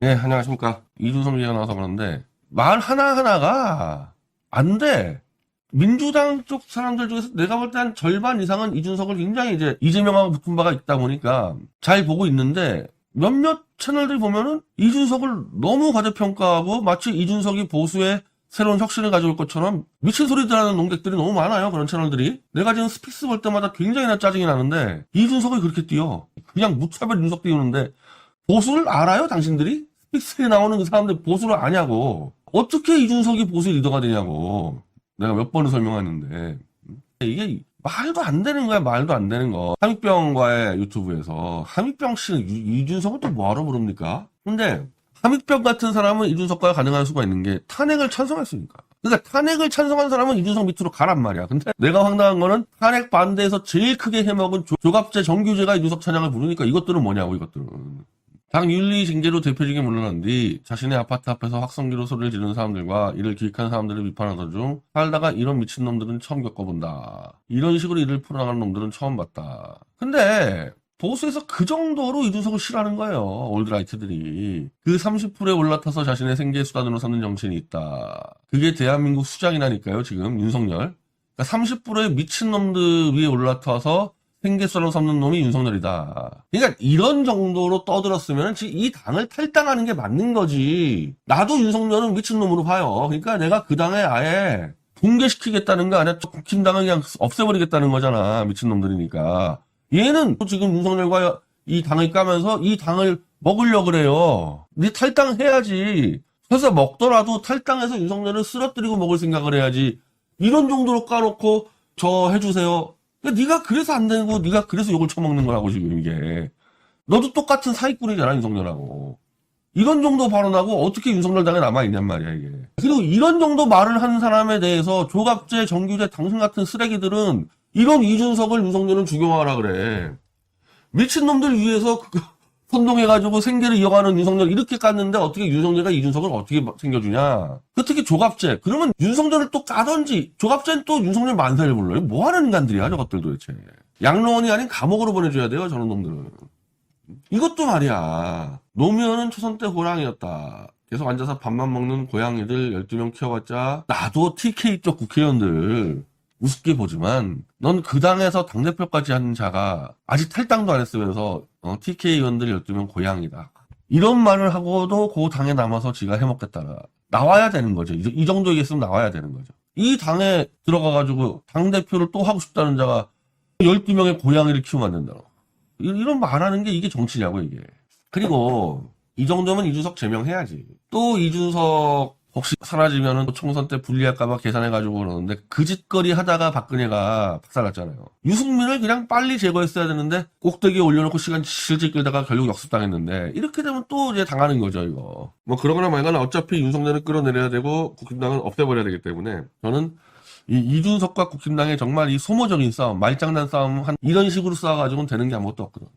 네, 안녕하십니까. 이준석 얘기가 나와서 그러는데, 말 하나하나가 안 돼. 민주당 쪽 사람들 중에서 내가 볼 때 한 절반 이상은 이준석을 굉장히 이제 이재명하고 붙은 바가 있다 보니까 잘 보고 있는데, 몇몇 채널들 보면은 이준석을 너무 과대평가하고 마치 이준석이 보수의 새로운 혁신을 가져올 것처럼 미친 소리들 하는 농객들이 너무 많아요. 그런 채널들이. 내가 지금 스픽스 볼 때마다 굉장히 나 짜증이 나는데, 이준석을 그렇게 띄워. 그냥 무차별 윤석 띄우는데, 보수를 알아요, 당신들이? 스픽스에 나오는 그 사람들 보수를 아냐고. 어떻게 이준석이 보수 리더가 되냐고. 내가 몇 번을 설명하는데. 이게 말도 안 되는 거야, 말도 안 되는 거. 함익병과의 유튜브에서 함익병 씨는 유- 이준석을 또 뭐하러 부릅니까? 근데 함익병 같은 사람은 이준석과 가능할 수가 있는 게 탄핵을 찬성했으니까. 그러니까 탄핵을 찬성한 사람은 이준석 밑으로 가란 말이야. 근데 내가 황당한 거는 탄핵 반대에서 제일 크게 해먹은 조, 조갑제 정규제가 이준석 찬양을 부르니까 이것들은 뭐냐고 이것들은. 당 윤리 징계로 대표직에 물러난 뒤 자신의 아파트 앞에서 확성기로 소리를 지르는 사람들과 이를 기획한 사람들을 비판하던 중 살다가 이런 미친놈들은 처음 겪어본다. 이런 식으로 일을 풀어나가는 놈들은 처음 봤다. 근데 보수에서 그 정도로 이준석을 싫어하는 거예요. 올드라이트들이. 그 30%에 올라타서 자신의 생계 수단으로 삼는 정치인이 있다. 그게 대한민국 수장이라니까요, 지금 윤석열. 그러니까 30%의 미친놈들 위에 올라타서 생계수단으로 삼는 놈이 윤석열이다. 그러니까 이런 정도로 떠들었으면 지금 이 당을 탈당하는 게 맞는 거지. 나도 윤석열은 미친놈으로 봐요. 그러니까 내가 그 당에 아예 붕괴시키겠다는 거 아니야. 국힘당을 그냥 없애버리겠다는 거잖아. 미친놈들이니까. 얘는 지금 윤석열과 이 당을 까면서 이 당을 먹으려 그래요. 네 탈당해야지. 그래서 먹더라도 탈당해서 윤석열을 쓰러뜨리고 먹을 생각을 해야지. 이런 정도로 까놓고 저 해주세요. 그러니까 네가 그래서 안 되고 네가 그래서 욕을 처먹는 거라고 지금 이게. 너도 똑같은 사기꾼이잖아 윤석열하고. 이런 정도 발언하고 어떻게 윤석열 당에 남아있냔 말이야 이게. 그리고 이런 정도 말을 한 사람에 대해서 조갑제, 정규제, 당신 같은 쓰레기들은 이런 이준석을 윤석열은 죽여가라 그래. 미친놈들 위해서 그- 선동해가지고 생계를 이어가는 윤석열 이렇게 깠는데 어떻게 윤석열과 이준석을 어떻게 챙겨주냐. 그 특히 조갑제. 그러면 윤석열을 또 까던지 조갑제는 또 윤석열 만세를 불러요. 뭐하는 인간들이야 저것들 도대체. 양로원이 아닌 감옥으로 보내줘야 돼요 저런 놈들은. 이것도 말이야. 노무현은 초선 때 호랑이였다. 계속 앉아서 밥만 먹는 고양이들 12명 키워봤자 나도 TK 쪽 국회의원들 우습게 보지만 넌 그 당에서 당대표까지 한 자가 아직 탈당도 안 했으면서 어, TK 의원들 12명 고양이다. 이런 말을 하고도 그 당에 남아서 지가 해먹겠다. 나와야 되는 거죠. 이, 이 정도 얘기했으면 나와야 되는 거죠. 이 당에 들어가가지고 당대표를 또 하고 싶다는 자가 12명의 고양이를 키우면 안 된다고. 이- 이런 말 하는 게 이게 정치냐고 이게. 그리고 이 정도면 이준석 제명해야지. 또 이준석 혹시 사라지면은 총선 때 불리할까봐 계산해가지고 그러는데 그 짓거리 하다가 박근혜가 박살났잖아요. 유승민을 그냥 빨리 제거했어야 되는데 꼭대기에 올려놓고 시간 실질 끌다가 결국 역습당했는데 이렇게 되면 또 이제 당하는 거죠 이거. 뭐 그러거나 말거나 어차피 윤석열을 끌어내려야 되고 국힘당은 없애버려야 되기 때문에 저는 이 이준석과 국힘당의 정말 이 소모적인 싸움, 말장난 싸움 한 이런 식으로 싸워가지고는 되는 게 아무것도 없거든.